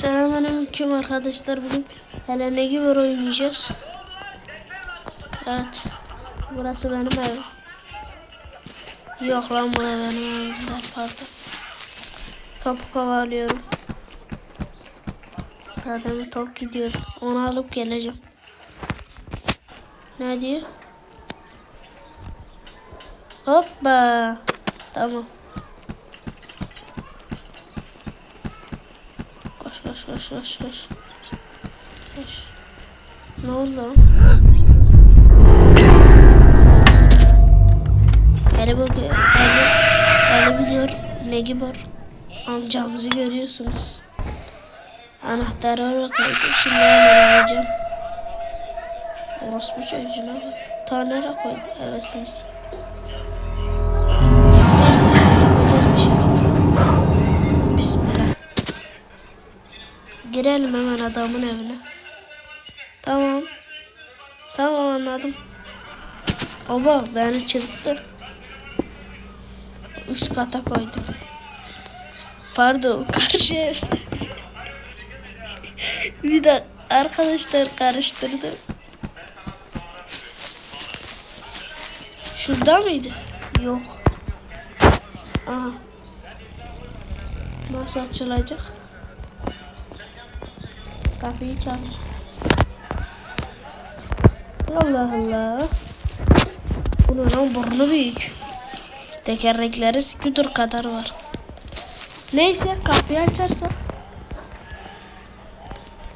Selamünaleyküm arkadaşlar. Bugün hele ne gibi oynayacağız? Evet. Burası benim evim. Yok lan burası benim evim. Pardon. Topu kovalıyorum. Zaten top gidiyor. Onu alıp geleceğim. Ne diyor? Hoppa. Tamam. Koş koş koş koş. Ne oldu biliyor ne gibi var? Amcamızı görüyorsunuz. Anahtarı oraya koydu. Şimdi hemen alacağım. Orospu çocuğuna bak. Ta nereye koydu? Evesiniz. Girelim hemen adamın evine. Tamam. Tamam anladım. Oba beni çırptı. Üst kata koydum. Pardon karşı ev. bir de arkadaşlar karıştırdım. Şurada mıydı? Yok. Aha. Nasıl açılacak? Kapıyı çal. Allah Allah. Bunun burnu büyük. Tekerlekleri skuter kadar var. Neyse kapıyı açarsak.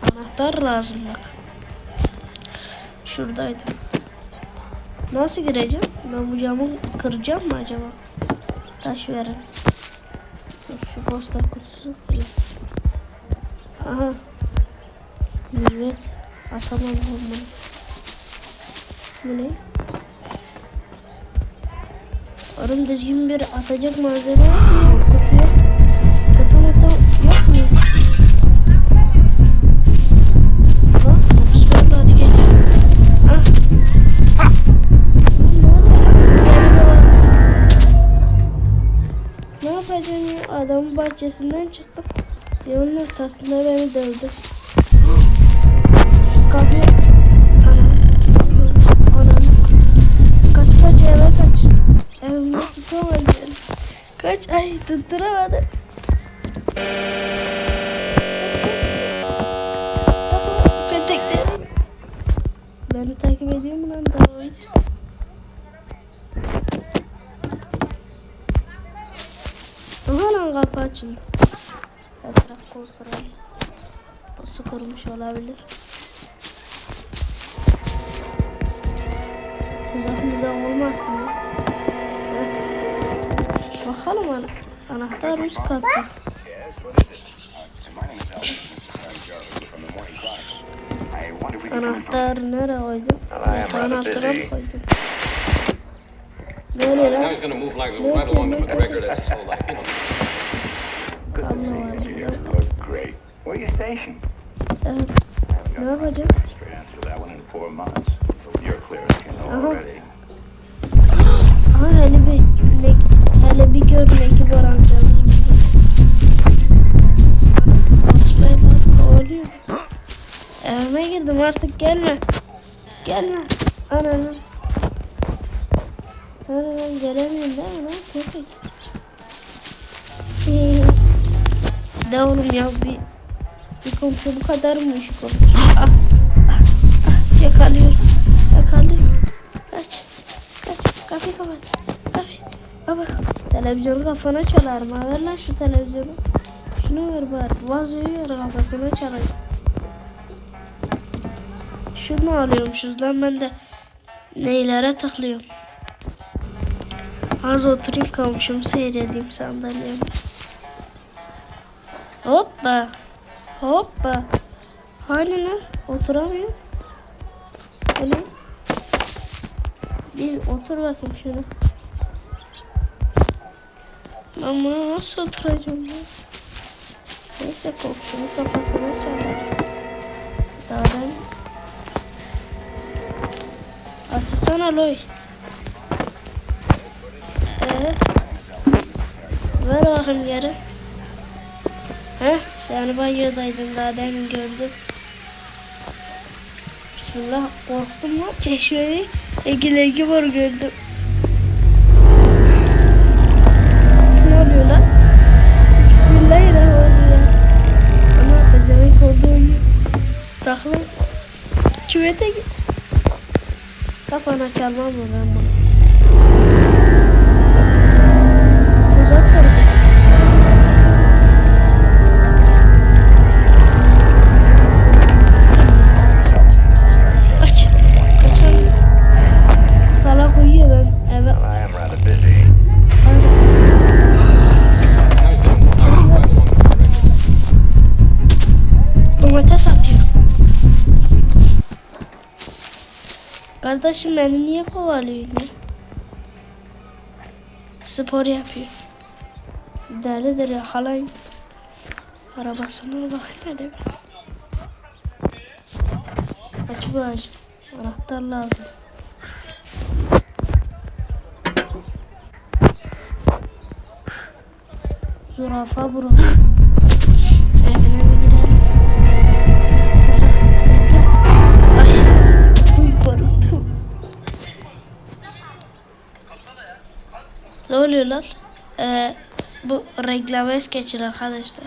Anahtar lazım bak. Şuradaydı. Nasıl gireceğim? Ben bu camı kıracağım mı acaba? Taş verin. Şu posta kutusu. Aha. Evet. Atamadım bunu. Bu ne? Arım düzgün bir atacak malzeme yok mu? Kutuya. Kutu mutu yok mu? Ha? Ah. Ne yapacağım ya? Adamın bahçesinden çıktım. Yolun ortasında beni dövdü. Anam. Kaç kaç eve kaç. Evimde tutamadım. Kaç ay tutturamadım. Beni takip ediyor mu lan David? Aha lan kapı açıldı. Etraf kontrol. Su kurmuş olabilir. Tuzak muzak olmaz mı? Bakalım ana. Anahtar üst katta. Anahtar nereye koydum? Anahtara mı koydum? Böyle lan. Ne yapacağım? Ne yapacağım? Already. Aha hele bir ne, hele bir gör ne gibi oranacağımız burada. Oluyor. Evime girdim artık gelme. Gelme. Ananı. Ananı gelemiyorum değil mi lan köpek? Ee, De oğlum ya bir bir komşu bu kadar mı ışık olur? Ah, ah, ah, yakalıyorum. Yakalıyorum. Kaç. Kaç. Kapıyı kapat. Kapıyı. Baba. Televizyonu kafana çalarım. Ver lan şu televizyonu. Şunu ver bari. Vazoyu ver kafasına çalayım. Şunu alıyormuşuz lan ben de neylere tıklıyorum. Az oturayım komşumu seyredeyim sandalyeme. Hoppa. Hoppa. Hani lan? Oturamıyorum. Bu ne? Bir otur bakayım şuna. Ama nasıl oturacağım ya? Neyse komşunun kafasına çalarız. Daha ben... Açsana loy. Evet. Ver bakayım geri. Heh, sen banyodaydın daha demin gördüm. Bismillah korktum lan çeşmeyi. Egi legi var gördüm. Ne oluyor lan? Bismillahirrahmanirrahim. Ama pezevenk oldu uyuyor. Sakla. Küvete git. Kafana çalmam mı ben bunu? Kardeşim beni niye kovalıyorsun ya? Spor yapıyor. Deli deli halayın. Arabasına bakayım hele bir. Aç bu ağacı. Anahtar lazım. Zürafa buru. Ne oluyor lan? Ee, bu reklamı es geçir arkadaşlar.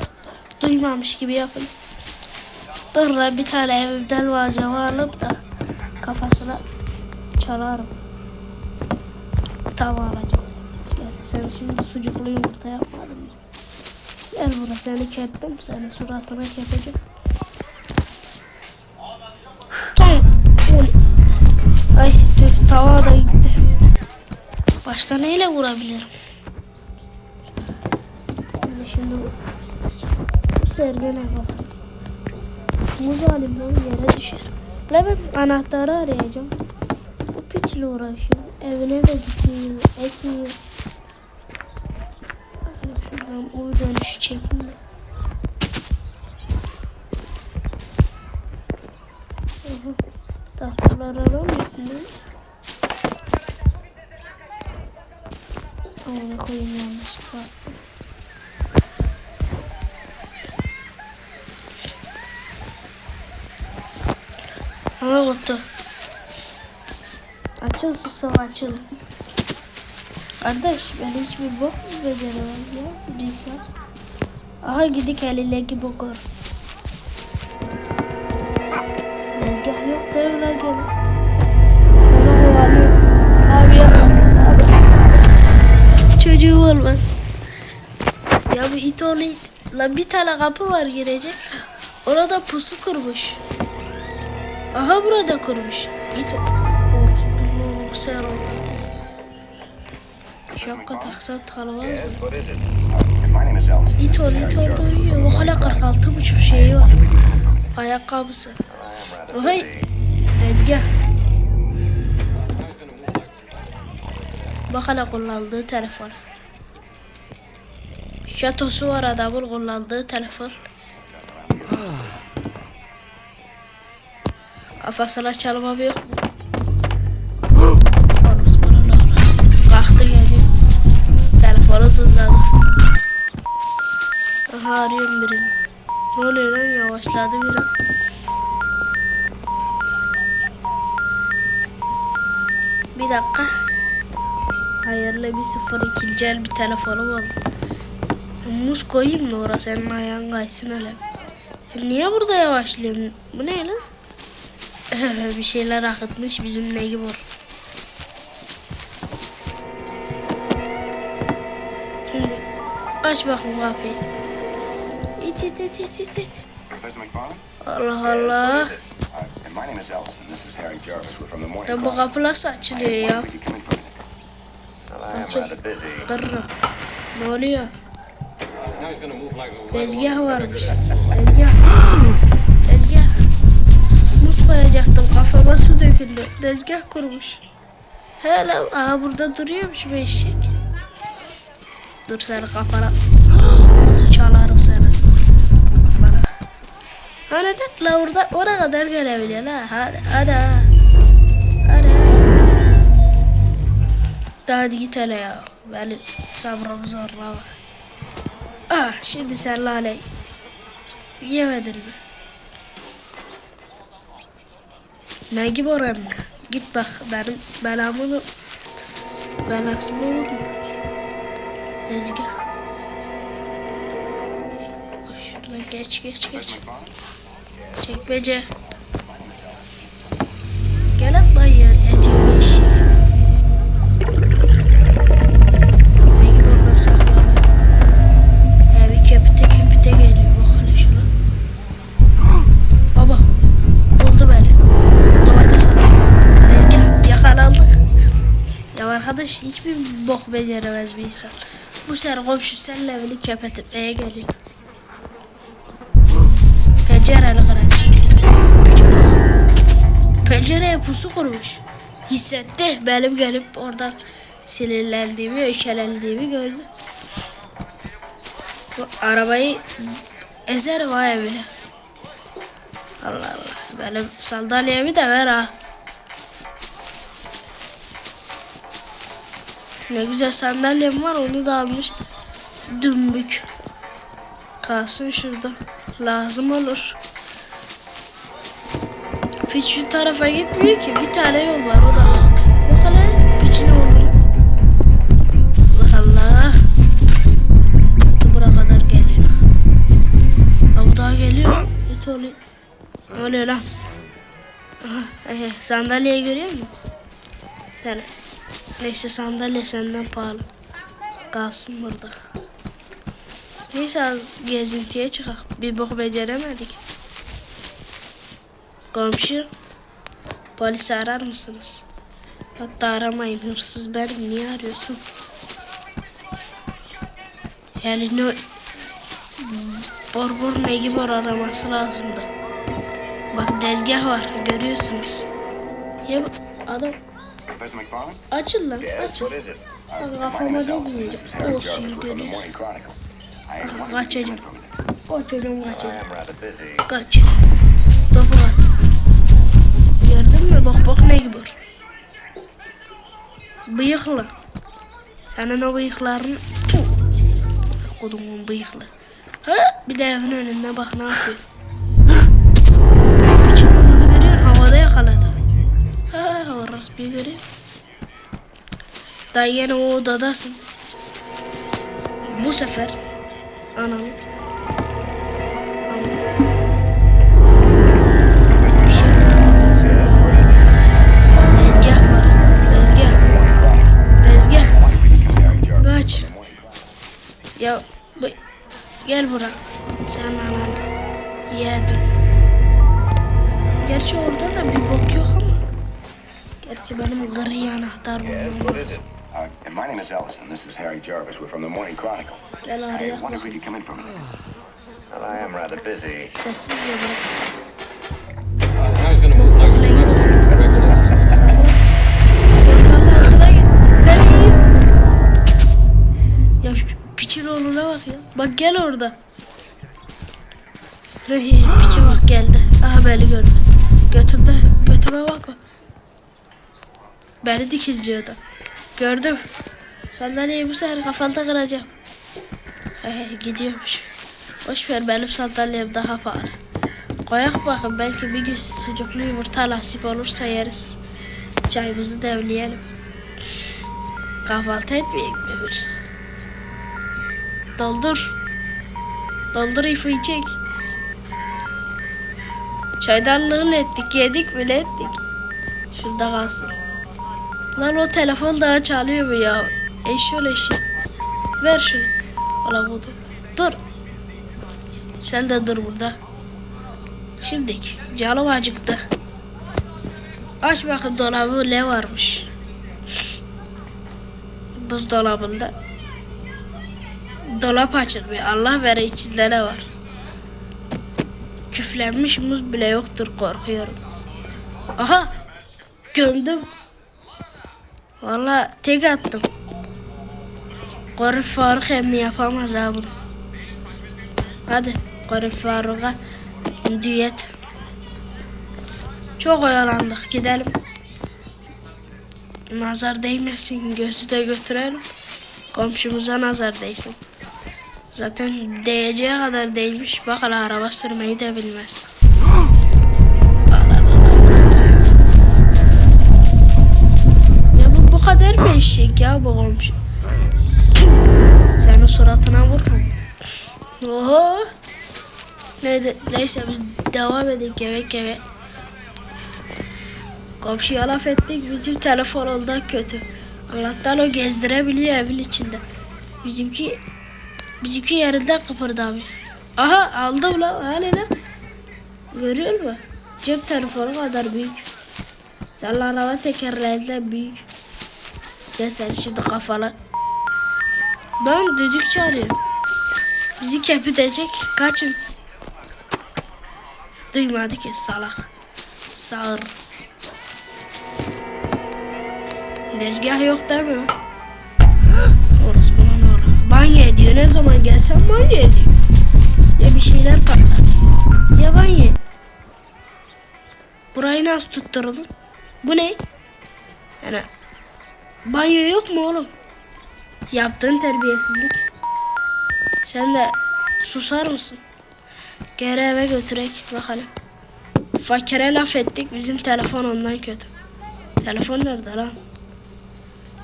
Duymamış gibi yapın. Dur lan bir tane evimden malzeme alıp da kafasına çalarım. Tava alacağım. Gel sen şimdi sucuklu yumurta yapmadın mı? Gel buraya seni kettim. Seni suratına kepeceğim. Başka neyle vurabilirim? Yani şimdi bu, sergene bakasın. Muz alayım lan yere düşer. La ben anahtarı arayacağım. Bu piçle uğraşıyor. Evine de gitmiyor. Etmiyor. Şuradan o dönüşü çekeyim de. Tahtalar alamıyor mu? Onu koyayım yanlışlıkla. Ama kutu. Açıl susam açıl. Kardeş ben hiçbir bok mu beceremem ya bilirsen. Aha gidik elindeki boku. Tezgah yok devre gene. Çocuğum olmaz. Ya bu it onu it. La bir tane kapı var girecek. Orada pusu kurmuş. Aha burada kurmuş. İt Orospu'nun ser orada. Şapka taksam tanımaz mı? Yes, what is it? Elvis. İt ol orada uyuyor. Bak hala 46 buçuk şeyi var. Ayakkabısı. Busy. Dezgah. Bak hala kullandığı telefon. Şatosu var adamın kullandığı telefon. Kafasına çalmam yok mu? Kalktı geliyor. Telefonu tuzladı. Aha arıyorum birini. Ne oluyor lan yavaşladı biraz. Bir dakika. Hayırlı bir sıfır ikinci el bir telefonum oldu. Muz koyayım mı orası senin ayağın kaysın öyle. E, Niye burada yavaşlıyorsun? Bu ne lan? bir şeyler akıtmış bizim ne gibi olur. Şimdi aç bakın kapıyı. İt it it it. Professor McFarland? Allah Allah. Ya bu kapı nasıl açılıyor ya? Açıl. Kırırım. Ne oluyor? Tezgah varmış. Tezgah. Tezgah. Muz koyacaktım kafama su döküldü. Tezgah kurmuş. Hele aha burada duruyormuş bu eşek. Dur seni kafana. Su çalarım seni. Kafana. Hani de la orada oraya kadar gelebiliyor la. Hadi hadi ha. Hadi. Hadi git hele ya. Beni sabrım zorlama. Ah şimdi sen lale. Yemedin mi? Ne gibi oran? Git bak benim belamını belasını olur mu? Tezgah. Şuradan geç geç geç. Çekmece. Gel atma ya Arkadaş hiçbir bok beceremez bir insan. Bu sefer komşu seninle evli köpetmeye geliyor. Pencereli bak. Pencereye pusu kurmuş. Hissetti. Benim gelip oradan sinirlendiğimi, ökelendiğimi gördü. Bu arabayı ezer vay bile. Allah Allah. Benim sandalyemi de ver ha. Ne güzel sandalyem var onu da almış. Dümbük. Kalsın şurada. Lazım olur. Piç şu tarafa gitmiyor ki. Bir tane yol var o da. Bak hele. Piçin oğluna. Allah Allah. Hadi kadar geliyor. Ha daha geliyor. Git oluyor. Ne oluyor lan? Aha, ehe, sandalyeyi görüyor musun? Sen. Neyse sandalye senden pahalı. Kalsın burada. Neyse az gezintiye çıkak. Bir bok beceremedik. Komşu. Polisi arar mısınız? Hatta aramayın hırsız benim. Niye arıyorsunuz? Yani ne... Bor bor ne gibi araması lazımdı. Bak dezgah var görüyorsunuz. Ya adam Açıl lan My kafama name is ne Ellison. binecek? This is Harry O Jarvis. şeyi We're from the görüyorsun. Morning Chronicle. I Aha, wondered if kaçacağım. Kaçacağım kaçacağım. Kaç. Topu at. Gördün mü? Bak bak ne gibi. Bıyıklı. Senin o bıyıkların... Kodumun bıyıklı. Ha, bir de evin önünde bak ne yapıyor. Ha, orası bir görüyor. Daha yine o odadasın. Bu sefer anam. Ya bu, gel bura. Sen anan. Yedim. Gerçi orada da bir bok yok ama. Gerçi benim gri anahtar bulmam lazım. Uh, and my name is Ellison. This is Harry Jarvis. We're from the Morning Chronicle. Gel I araya bak. if you could come in for a minute. Well, I am rather busy. Sessizce bırak. I was gonna move like a Bokla record. yürü. That record is Sakla. Yorganın altına gir. Ben iyiyim. Ya şu piçin oğluna bak ya. Bak gel orada. Hey, piçe bak geldi. Aha beni gördü. Götümde. Götüme bak. bak. Beni dikizliyordu. Gördüm. Sandalyeyi bu sefer kafalda kıracağım. Hey, gidiyormuş. Boş ver benim sandalyem daha pahalı. Koyak bakın belki bir gün sucuklu yumurta nasip olursa yeriz. Çayımızı demleyelim. Kahvaltı etmeyek mi bir? Doldur. Doldur ifayı çek. Çaydanlığını ettik, yedik bile ettik. Şurada kalsın. Lan o telefon daha çalıyor mu ya? Eşyol eşi. Ver şunu. Ala buldum. Dur. Sen de dur burada. Şimdi canım acıktı. Aç bakın dolabı ne varmış. Buzdolabında. Dolap açılmıyor. Allah vere içinde ne var? Küflenmiş muz bile yoktur korkuyorum. Aha! Gömdüm. Valla tek attım. Korif Faruk emmi yapamaz ha bunu. Hadi Korif Faruk'a düet. Çok oyalandık gidelim. Nazar değmesin gözü de götürelim. Komşumuza nazar değsin. Zaten değeceği kadar değmiş. Bak araba sürmeyi de bilmez. Kadar mı eşek ya komşu? Senin suratına vururum. Oho. Ne neyse biz devam edelim gevek gevek. Komşuya laf ettik bizim telefon oldu kötü. Allah'tan o gezdirebiliyor evin içinde. Bizimki bizimki yerinde kıpırdamıyor. Aha aldım lan hani lan. Görüyor musun? Cep telefonu kadar büyük. Sen araba tekerlerinden büyük. Ya sen şimdi kafalı. Lan düdük çağırıyor. Bizi kepitecek. Kaçın. Duymadı ki salak. Sağır. Dezgah yok değil mi? Orası buna ne olur? Banyo ediyor. Ne zaman gelsem banyo ediyor. Ya bir şeyler patlat. Ya banyo. Burayı nasıl tutturulur? Bu ne? Yani banyo yok mu oğlum? Yaptığın terbiyesizlik. Sen de susar mısın? Geri eve götürek bakalım. Fakire laf ettik bizim telefon ondan kötü. Telefon nerede lan?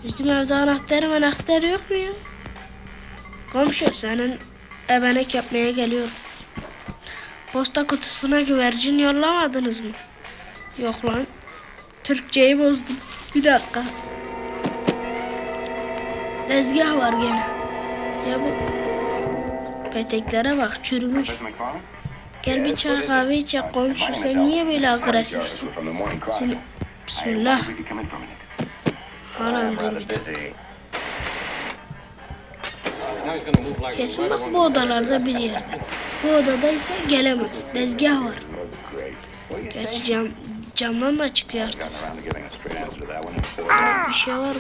Bizim evde anahtarı anahtarı yok mu ya? Komşu senin ebenek yapmaya geliyorum. Posta kutusuna güvercin yollamadınız mı? Yok lan. Türkçeyi bozdum. Bir dakika. Tezgah var gene. Ya bu peteklere bak çürümüş. Gel bir çay kahve içecek komşu. Sen niye böyle agresifsin? Seni... Bismillah. We could come in for a minute. Halan dur bir dakika. Kesin bak bu odalarda bir yerde. Bu odada ise gelemez. Tezgah var. Gerçi cam, camdan da çıkıyor artık. Bir şey var mı?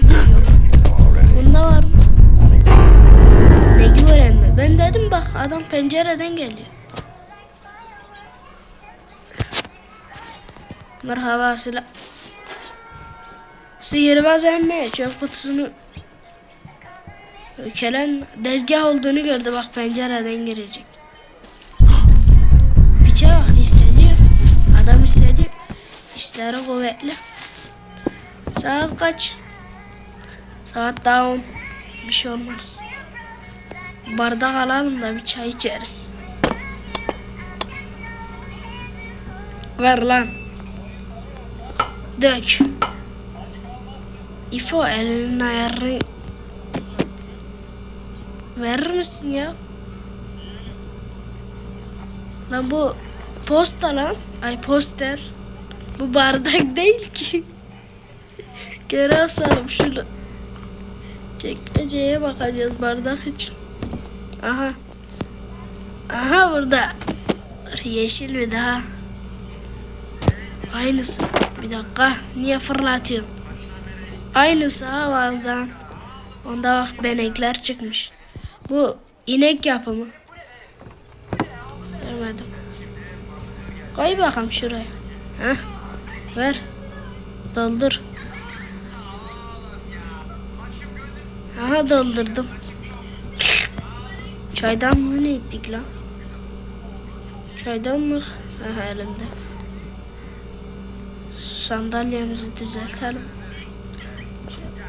Bunda var mı? Ne göreyim mi? Ben dedim bak adam pencereden geliyor. Merhaba silah. Sihirbaz emmi çöp kutusunu Ökelen dezgah olduğunu gördü bak pencereden girecek. Piçe bak hissediyor. Adam hissediyor. Hisleri kuvvetli. Saat kaç? Saat daha on. Bir şey olmaz. Bardak alalım da bir çay içeriz. Ver lan. Dök. İfo elinin ayarını verir misin ya? Lan bu posta lan. Ay poster. Bu bardak değil ki. Geri asalım şunu. Çekmeceye bakacağız bardak için. Aha. Aha burada. Yeşil bir daha. Aynısı. Bir dakika. Niye fırlatıyorsun? Aynısı ha vardan. Onda bak benekler çıkmış. Bu inek yapımı. Görmedim. Koy bakalım şuraya. Heh. Ver. Doldur. Aha doldurdum. Çaydanlığı ne ettik lan? Çaydanlık. Aha elimde. Sandalyemizi düzeltelim.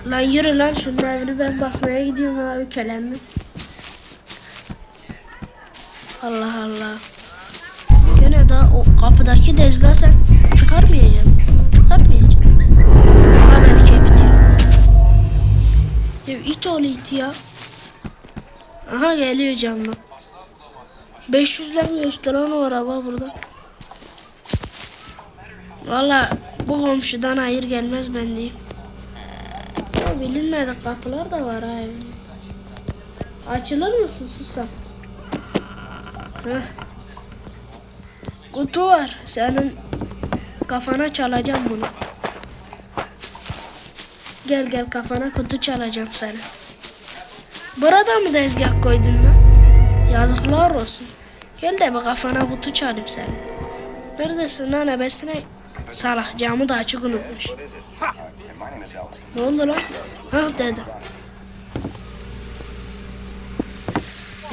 Lan yürü lan şunun evini ben basmaya gidiyorum ha ökelendim. Allah Allah. Gene daha o kapıdaki tezgah sen çıkarmayacaksın. Çıkarmayacaksın. Ya it it ya. Aha geliyor camla. 500 lira lan o araba burada. Valla bu komşudan hayır gelmez ben diyeyim. Ya bilinmedik kapılar da var ha. Açılır mısın susam? Heh. Kutu var. Senin kafana çalacağım bunu. Gel gel kafana kutu çalacağım seni. Burada mı tezgah koydun lan? Yazıklar olsun. Gel de bir kafana kutu çalayım seni. Neredesin lan ebesine? Salak camı da açık unutmuş. Ne oldu lan? Ha dedi.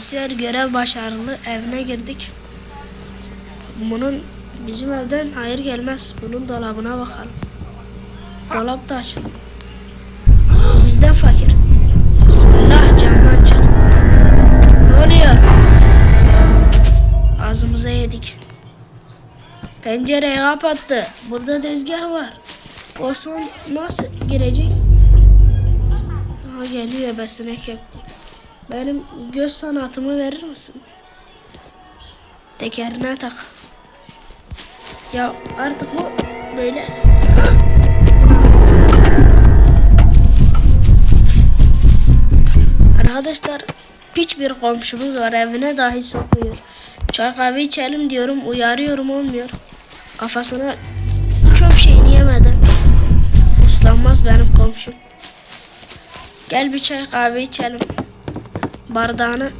Sefer görev başarılı evine girdik. Bunun bizim evden hayır gelmez. Bunun dolabına bakalım. Dolap da açık. Bizden fakir. Bismillah camdan çık. Ne oluyor? Ağzımıza yedik. Pencereyi kapattı. Burada tezgah var. Osman nasıl girecek? Aha geliyor besine kepti. Benim göz sanatımı verir misin? Tekerine tak. Ya artık bu böyle. Arkadaşlar piç bir komşumuz var evine dahi sokuyor. Çay kahve içelim diyorum uyarıyorum olmuyor. Kafasına çok şeyini yemeden. Uslanmaz benim komşum. Gel bir çay kahve içelim. Bardağını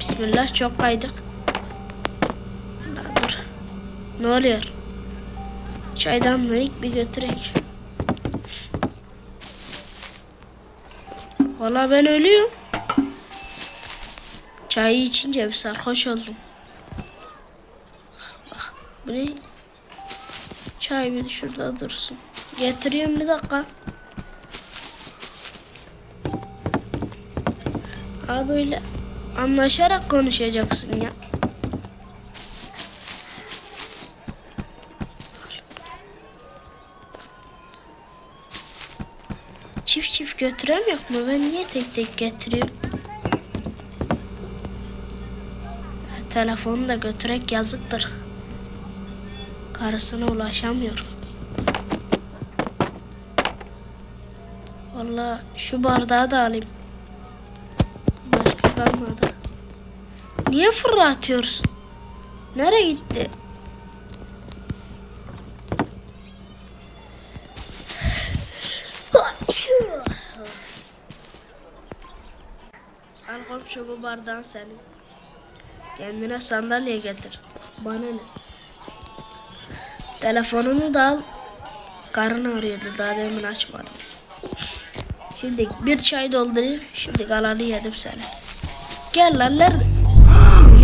Bismillah çok kaydık. La dur. Ne oluyor? Çaydanlığı bir götürek. Valla ben ölüyorum. Çayı içince bir sarhoş oldum. Bak bu ne? Çay bir şurada dursun. Getiriyorum bir dakika. Abi böyle anlaşarak konuşacaksın ya. Çift çift götüremiyor mu? Ben niye tek tek getiriyorum? Telefonu da götürek yazıktır. Karısına ulaşamıyor. Vallahi şu bardağı da alayım. Başka kalmadı. Niye fırlatıyorsun? Nereye gitti? Al komşu bu bardağın senin. Kendine sandalye getir. Bana ne? Telefonunu da al. Karın arıyordu daha demin açmadım. Şimdi bir çay doldurayım. Şimdi kalanı yedim seni. Gel lan nerede?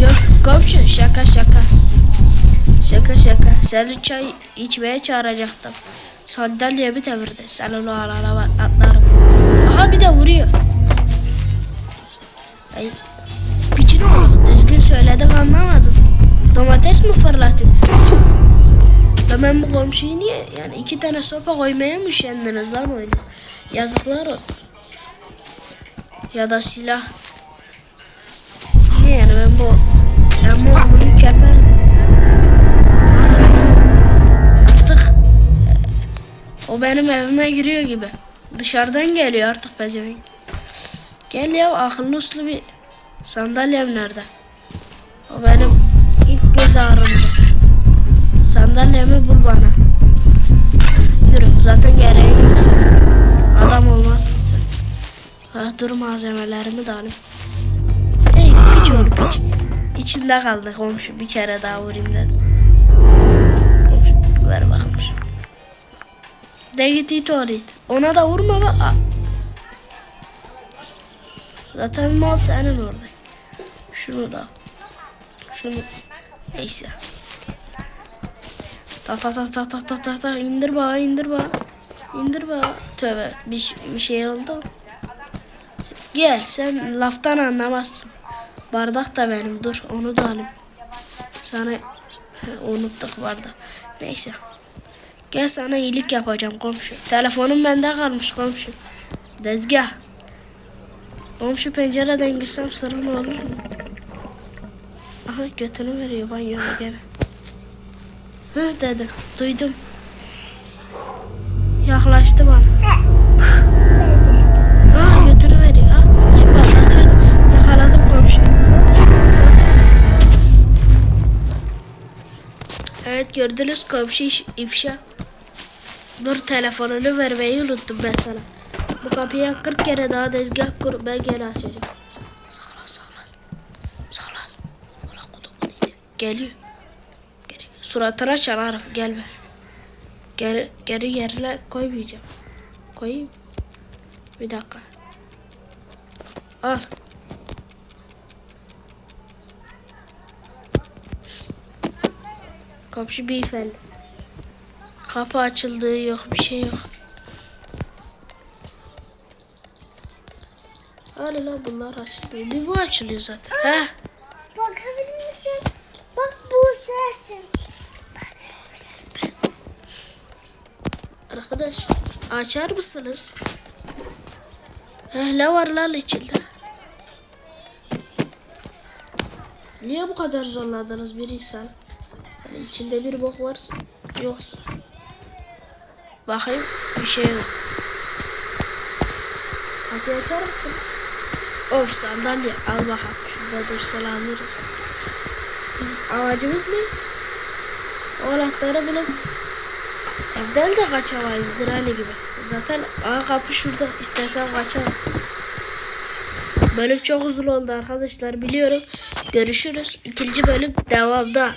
Yok komşu şaka şaka. Şaka şaka. Seni çay içmeye çağıracaktım. Sandalyemi devirdi. Sen onu al al al, atlarım. Aha bir de vuruyor. Ay, söyledik anlamadım. Domates mi fırlattın? Da ben bu komşuyu niye yani iki tane sopa koymaya mı üşendiniz lan öyle? Yazıklar olsun. Ya da silah. Ne yani ben bu sen bu bunu keperdim. Artık o benim evime giriyor gibi. Dışarıdan geliyor artık pezevenk. Gel ya akıllı uslu bir sandalyem nerede? O benim ilk göz ağrımdı. Sandalyemi bul bana. Yürü zaten gereği yok senin. Adam olmazsın sen. Ha, dur malzemelerimi de alayım. Ey piç oğlu piç. İçimde kaldı komşu bir kere daha vurayım dedim. Komşu ver bakalım şu. De git it. Ona da vurma bak. Zaten mal senin orada. Şunu da. Şunu. Neyse. Ta ta ta ta ta ta ta ta indir bana indir bana. İndir bana. Tövbe bir, bir şey oldu. Gel sen laftan anlamazsın. Bardak da benim dur onu da alayım. Sana unuttuk bardak. Neyse. Gel sana iyilik yapacağım komşu. Telefonum bende kalmış komşu. Dezgah. Komşu pencereden girsem sorun olur mu? Aha götünü veriyor banyoda gene. Hı dedi. Duydum. Yaklaştı bana. Aa götünü veriyor. Ay patlatıyordu. Yakaladım komşu. Evet gördünüz komşu ifşa. Dur telefonunu vermeyi unuttum ben sana. Bu kapıya 40 kere daha tezgah kur ben geri açacağım. Geliyor. Geri. Suratına çalar. Gelme. Geri, geri yerine koymayacağım. Koyayım. Bir dakika. Al. Komşu beyefendi. Kapı açıldı yok bir şey yok. Hala lan bunlar açılıyor. Bir bu açılıyor zaten. Ha? Arkadaş açar mısınız? Heh, ne var lan içinde? Niye bu kadar zorladınız bir insan? Yani içinde bir bok varsa yoksa. Bakayım bir şey yok. Kapıyı açar mısınız? Of sandalye al bakalım. Şurada dursun alırız. Biz amacımız ne? O anahtarı bulup Evden de kaçamayız Granny gibi. Zaten aa kapı şurada. İstersen kaçalım. Bölüm çok uzun oldu arkadaşlar biliyorum. Görüşürüz. İkinci bölüm devamda.